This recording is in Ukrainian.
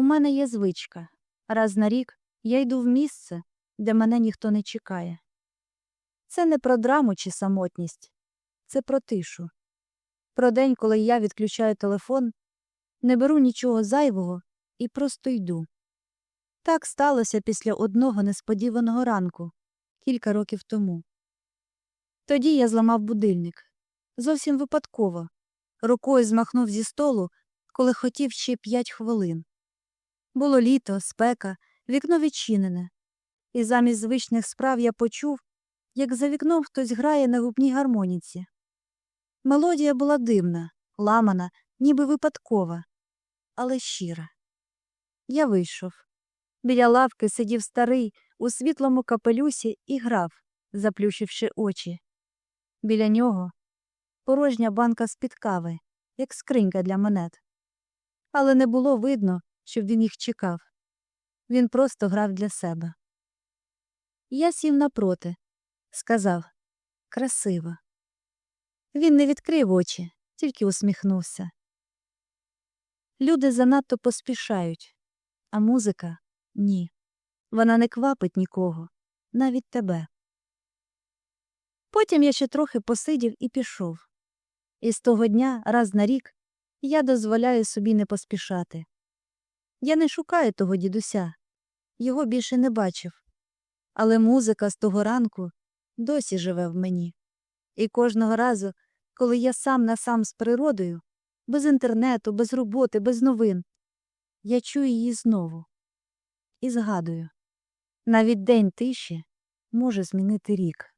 У мене є звичка. Раз на рік я йду в місце, де мене ніхто не чекає. Це не про драму чи самотність, це про тишу. Про день, коли я відключаю телефон, не беру нічого зайвого і просто йду. Так сталося після одного несподіваного ранку, кілька років тому. Тоді я зламав будильник. Зовсім випадково. Рукою змахнув зі столу, коли хотів ще п'ять хвилин. Було літо, спека, вікно відчинене, і замість звичних справ я почув, як за вікном хтось грає на губній гармоніці. Мелодія була дивна, ламана, ніби випадкова, але щира. Я вийшов. Біля лавки сидів старий у світлому капелюсі і грав, заплющивши очі. Біля нього порожня банка з-під кави, як скринька для монет. Але не було видно, щоб він їх чекав. Він просто грав для себе. Я сів напроти, сказав красиво. Він не відкрив очі, тільки усміхнувся. Люди занадто поспішають, а музика ні. Вона не квапить нікого, навіть тебе. Потім я ще трохи посидів і пішов. І з того дня, раз на рік, я дозволяю собі не поспішати. Я не шукаю того дідуся, його більше не бачив. Але музика з того ранку досі живе в мені. І кожного разу, коли я сам на сам з природою, без інтернету, без роботи, без новин, я чую її знову і згадую навіть день тиші може змінити рік.